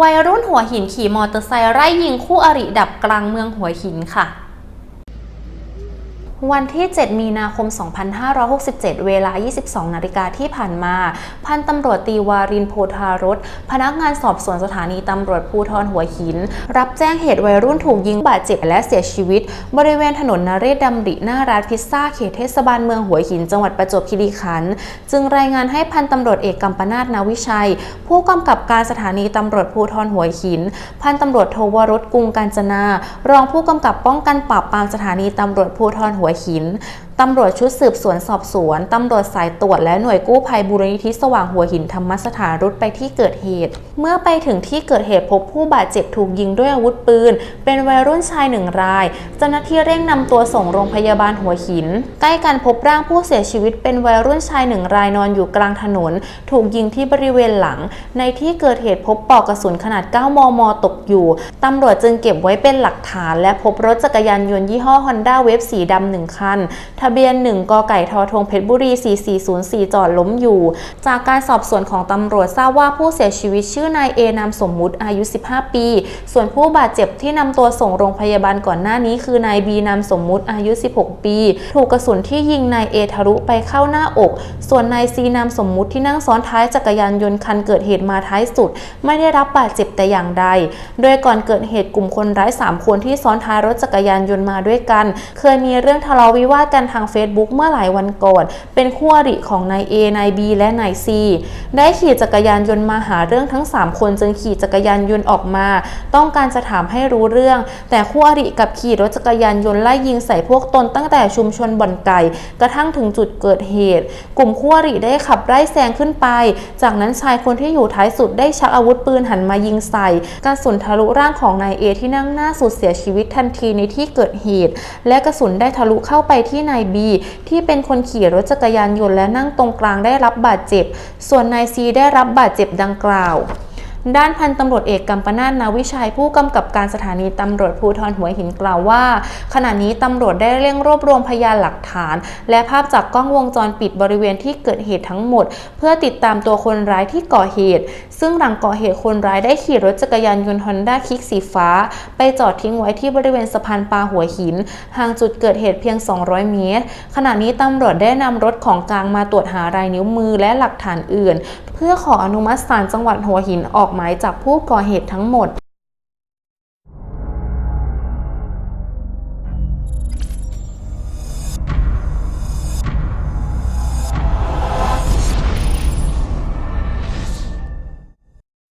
วัยรุ่นหัวหินขี่มอเตอร์ไซค์ไล่ยิงคู่อริดับกลางเมืองหัวหินค่ะ วันที่ 7 มีนาคม 2567 เวลา 22 นาฬิกาที่ผ่านมา พันตำรวจตีวารินโพธารสพนักงานสอบสวนสถานีตำรวจภูธรหัวหิน รับแจ้งเหตุวัยรุ่นถูกยิงบาดเจ็บและเสียชีวิต บริเวณถนนนเรศดำริหน้าร้านพิซซ่าเขตเทศบาลเมืองหัวหิน จังหวัดประจวบคีรีขันธ์จึงรายงานให้พันตำรวจเอกกัมปนาตนาวิชัย ผู้กำกับการสถานีตำรวจภูธรหัวหิน พันตำรวจโทวรสกุงการจนา รองผู้กำกับป้องกันปราบปรามสถานีตำรวจภูธรหัวหินตำรวจชุดสืบสวนสอบสวน ตำรวจสายตรวจและหน่วยกู้ภัยบูรณิธิสว่างหัวหินธรรมสถานรุดไปที่เกิดเหตุ เมื่อไปถึงที่เกิดเหตุพบผู้บาดเจ็บถูกยิงด้วยอาวุธปืน เป็นวัยรุ่นชายหนึ่งราย เจ้าหน้าที่เร่งนำตัวส่งโรงพยาบาลหัวหิน ใกล้กันพบร่างผู้เสียชีวิตเป็นวัยรุ่นชายหนึ่งรายนอนอยู่กลางถนน ถูกยิงที่บริเวณหลัง ในที่เกิดเหตุพบปลอกกระสุนขนาด 9 มม ตกอยู่ ตำรวจจึงเก็บไว้เป็นหลักฐาน และพบรถจักรยานยนต์ยี่ห้อ Honda w a v สีดำหนึ่งคันทะเบียน 1 กไก่ทอทงเพชรบุรี 4404 จอดล้มอยู่ จากการสอบสวนของตำรวจทราบว่าผู้เสียชีวิตชื่อนายเอนามสมมุติอายุ 15 ปี ส่วนผู้บาดเจ็บที่นำตัวส่งโรงพยาบาลก่อนหน้านี้ คือนายบีนามสมมุติอายุ 16 ปี ถูกกระสุนที่ยิงนายเอทะลุไปเข้าหน้าอก ส่วนนายซีนามสมมุติที่นั่งซ้อนท้ายจักรยานยนต์คันเกิดเหตุมาท้ายสุด ไม่ได้รับบาดเจ็บแต่อย่างใด โดยก่อนเกิดเหตุกลุ่มคนร้าย 3 คนที่ซ้อนท้ายรถจักรยานยนต์มาด้วยกัน เคยมีเรื่องทะเลาะวิวาทกันทาง Facebook เมื่อหลายวันก่อน เป็นคู่อริของนาย A นาย B และนาย C ได้ขี่จักรยานยนต์มาหาเรื่องทั้ง 3 คนจึงขี่จักรยานยนต์ออกมา ต้องการจะถามให้รู้เรื่อง แต่คู่อริกับขี่รถจักรยานยนต์ไล่ยิงใส่พวกตนตั้งแต่ชุมชนบ่อนไก่ กระทั่งถึงจุดเกิดเหตุ กลุ่มคู่อริได้ขับไล่แซงขึ้นไป จากนั้นชายคนที่อยู่ท้ายสุดได้ชักอาวุธปืนหันมายิงใส่กระสุนทะลุร่างของนายเอที่นั่งหน้าสุดเสียชีวิตทันทีในที่เกิดเหตุ และกระสุนได้ทะลุเข้าไปที่นายบีที่เป็นคนขี่รถจักรยานยนต์และนั่งตรงกลางได้รับบาดเจ็บ ส่วนนายซีได้รับบาดเจ็บดังกล่าว ด้านพันตำรวจเอกกัมปนาตนาวิชัยผู้กำกับการสถานีตำรวจภูธรหัวหินกล่าวว่า ขณะนี้ตำรวจได้เร่งรวบรวมพยานหลักฐาน และภาพจากกล้องวงจรปิดบริเวณที่เกิดเหตุทั้งหมด เพื่อติดตามตัวคนร้ายที่ก่อเหตุ ซึ่งหลังก่อเหตุคนร้ายได้ขี่รถจักรยานยนต์ฮอนด้าคลิกสีฟ้า ไปจอดทิ้งไว้ที่บริเวณสะพานปลาหัวหิน ห่างจุดเกิดเหตุเพียง 200 เมตร ขณะนี้ตำรวจได้นำรถของกลางมาตรวจหารายนิ้วมือและหลักฐานอื่น เพื่อขออนุมัติศาลจังหวัดหัวหินออกหมายจับผู้ก่อเหตุทั้งหมด